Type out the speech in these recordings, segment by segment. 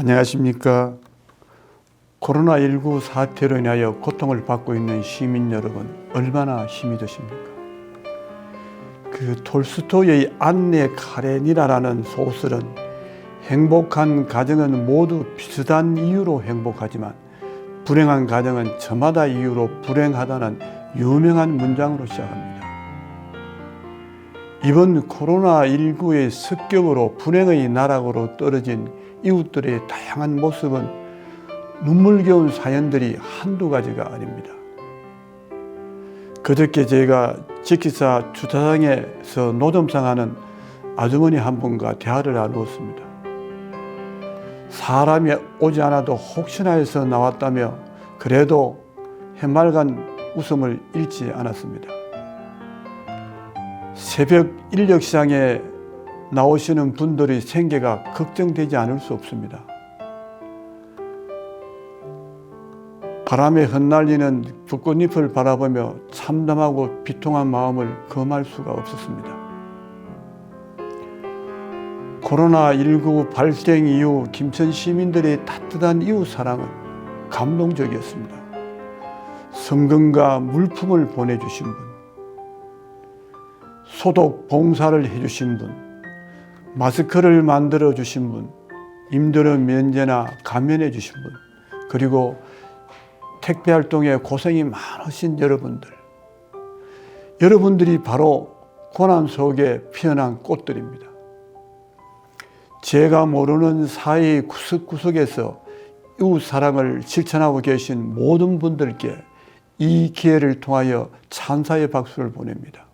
안녕하십니까. 코로나19 사태로 인하여 고통을 받고 있는 시민 여러분, 얼마나 힘이 드십니까? 그 톨스토이의 안내 카레니나라는 소설은 행복한 가정은 모두 비슷한 이유로 행복하지만 불행한 가정은 저마다 이유로 불행하다는 유명한 문장으로 시작합니다. 이번 코로나19의 습격으로 불행의 나락으로 떨어진 이웃들의 다양한 모습은 눈물겨운 사연들이 한두 가지가 아닙니다. 그저께 제가 지키사 주차장에서 노점상하는 아주머니 한 분과 대화를 나누었습니다. 사람이 오지 않아도 혹시나 해서 나왔다며 그래도 해맑은 웃음을 잃지 않았습니다. 새벽 인력 시장에 나오시는 분들의 생계가 걱정되지 않을 수 없습니다. 바람에 흩날리는 벚꽃잎을 바라보며 참담하고 비통한 마음을 금할 수가 없었습니다. 코로나19 발생 이후 김천 시민들의 따뜻한 이웃 사랑은 감동적이었습니다. 성금과 물품을 보내주신 분, 소독 봉사를 해주신 분, 마스크를 만들어 주신 분, 임대료 면제나 감면해 주신 분, 그리고 택배 활동에 고생이 많으신 여러분들. 여러분들이 바로 고난 속에 피어난 꽃들입니다. 제가 모르는 사이 구석구석에서 이웃 사랑을 실천하고 계신 모든 분들께 이 기회를 통하여 찬사의 박수를 보냅니다.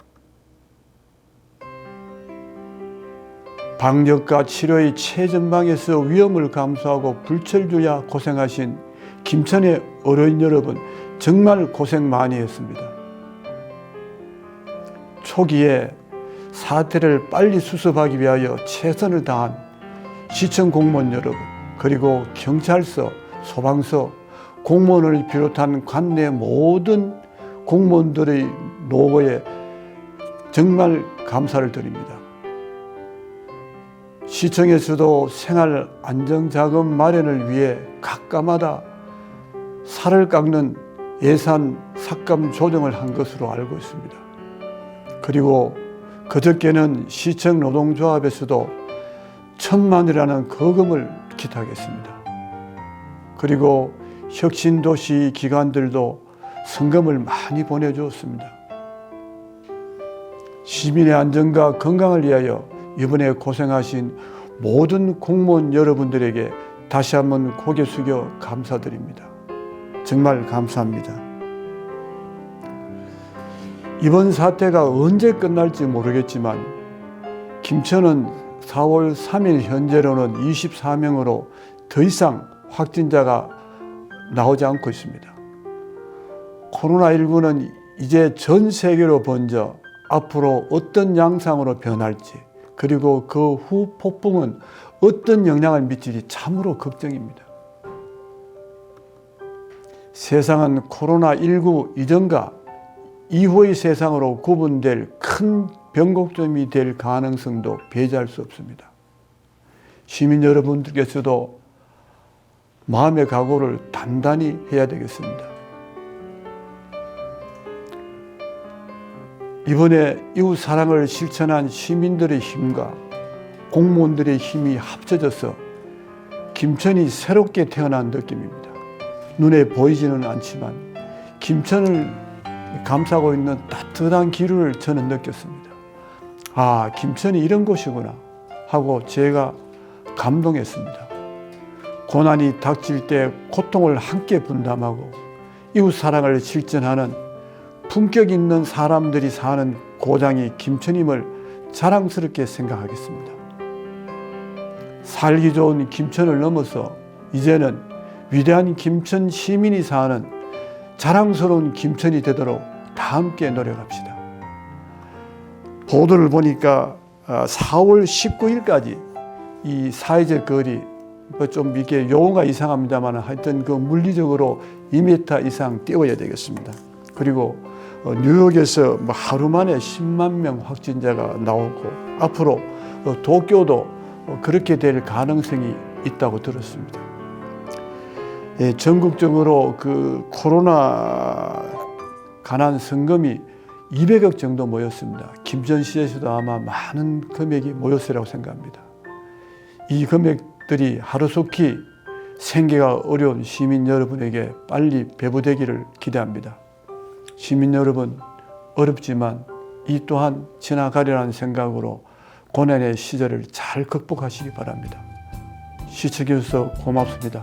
방역과 치료의 최전방에서 위험을 감수하고 불철주야 고생하신 김천의 어른 여러분 정말 고생 많이 했습니다. 초기에 사태를 빨리 수습하기 위하여 최선을 다한 시청 공무원 여러분 그리고 경찰서, 소방서, 공무원을 비롯한 관내 모든 공무원들의 노고에 정말 감사를 드립니다. 시청에서도 생활 안정자금 마련을 위해 각가마다 살을 깎는 예산 삭감 조정을 한 것으로 알고 있습니다. 그리고 그저께는 시청 노동조합에서도 천만이라는 거금을 기탁했습니다. 그리고 혁신도시 기관들도 성금을 많이 보내주었습니다. 시민의 안전과 건강을 위하여 이번에 고생하신 모든 공무원 여러분들에게 다시 한번 고개 숙여 감사드립니다. 정말 감사합니다. 이번 사태가 언제 끝날지 모르겠지만 김천은 4월 3일 현재로는 24명으로 더 이상 확진자가 나오지 않고 있습니다. 코로나19는 이제 전 세계로 번져 앞으로 어떤 양상으로 변할지 그리고 그 후 폭풍은 어떤 영향을 미칠지 참으로 걱정입니다. 세상은 코로나19 이전과 이후의 세상으로 구분될 큰 변곡점이 될 가능성도 배제할 수 없습니다. 시민 여러분들께서도 마음의 각오를 단단히 해야 되겠습니다. 이번에 이웃 사랑을 실천한 시민들의 힘과 공무원들의 힘이 합쳐져서 김천이 새롭게 태어난 느낌입니다. 눈에 보이지는 않지만 김천을 감싸고 있는 따뜻한 기류를 저는 느꼈습니다. 아, 김천이 이런 곳이구나 하고 제가 감동했습니다. 고난이 닥칠 때 고통을 함께 분담하고 이웃 사랑을 실천하는 품격 있는 사람들이 사는 고장이 김천임을 자랑스럽게 생각하겠습니다. 살기 좋은 김천을 넘어서 이제는 위대한 김천 시민이 사는 자랑스러운 김천이 되도록 다 함께 노력합시다. 보도를 보니까 4월 19일까지 이 사회적 거리 뭐좀 이게 용어가 이상합니다만 하여튼 그 물리적으로 2m 이상 띄워야 되겠습니다. 그리고 어, 뉴욕에서 뭐 하루 만에 10만 명 확진자가 나오고 앞으로 어, 도쿄도 어, 그렇게 될 가능성이 있다고 들었습니다. 예, 전국적으로 그 코로나 관한 성금이 200억 정도 모였습니다. 김전 시에서도 아마 많은 금액이 모였으라고 생각합니다. 이 금액들이 하루속히 생계가 어려운 시민 여러분에게 빨리 배부되기를 기대합니다. 시민 여러분, 어렵지만 이 또한 지나가리라는 생각으로 고난의 시절을 잘 극복하시기 바랍니다. 시청해주셔서 고맙습니다.